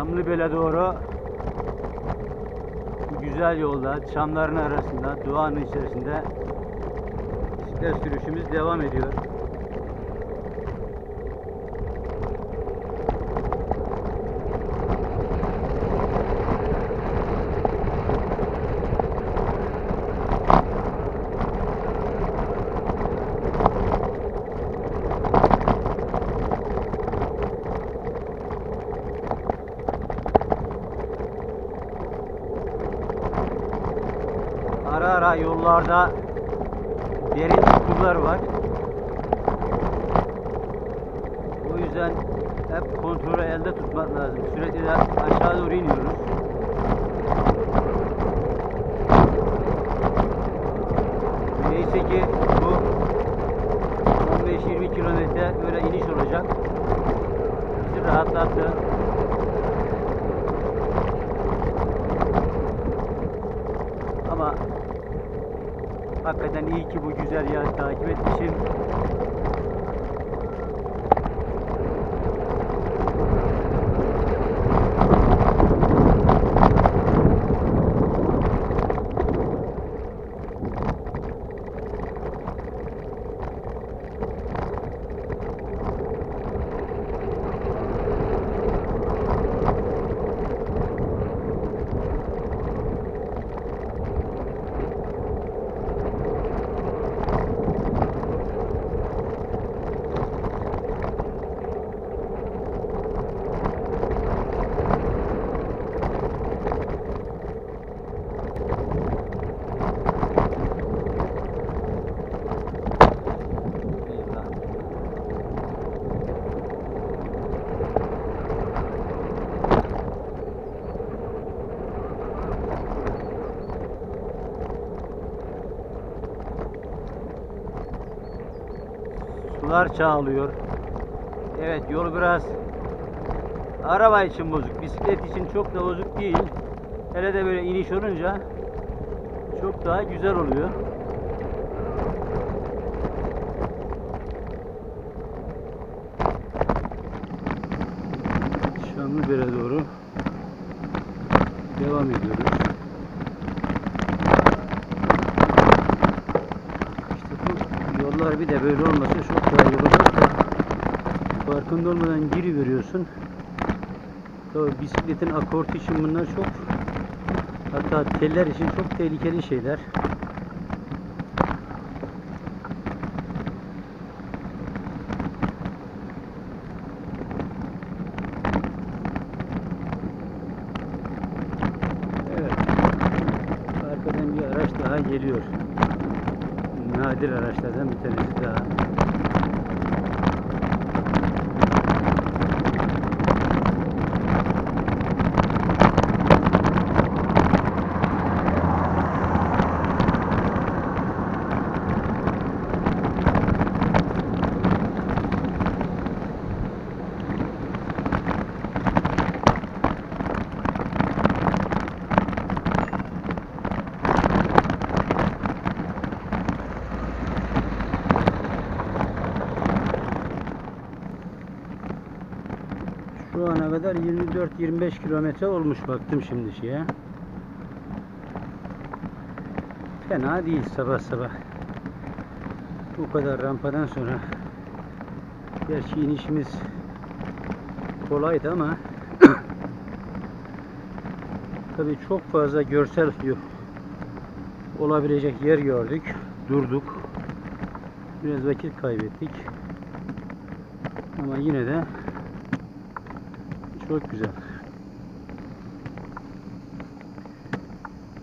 Çamlıbel'e doğru bu güzel yolda, çamların arasında, doğanın içerisinde bisiklet sürüşümüz devam ediyor. Ara yollarda derin çukurlar var. O yüzden hep kontrolü elde tutmak lazım. Sürekli de aşağı doğru iniyoruz. Neyse ki bu 15-20 kilometre böyle iniş olacak. Bizi rahatlattı. Ama hakikaten iyi ki bu güzel yer takip etmişim. Sular çağlıyor. Evet yol biraz araba için bozuk. Bisiklet için çok da bozuk değil. Hele de böyle iniş olunca çok daha güzel oluyor. Şanlıbel'e doğru devam ediyoruz. Bir de böyle olmasa çok iyi olacak da farkında olmadan giri veriyorsun. Tabii bisikletin akortu için bunlar çok hatta teller için çok tehlikeli şeyler. Evet. Arkadan bir araç daha geliyor. Nadir araçlardan bir tanesi daha. Şu ana kadar 24-25 kilometre olmuş baktım şimdi şeye. Fena değil sabah sabah. Bu kadar rampadan sonra gerçi inişimiz kolaydı ama tabii çok fazla görsel olabilecek yer gördük. Durduk. Biraz vakit kaybettik. Ama yine de çok güzel.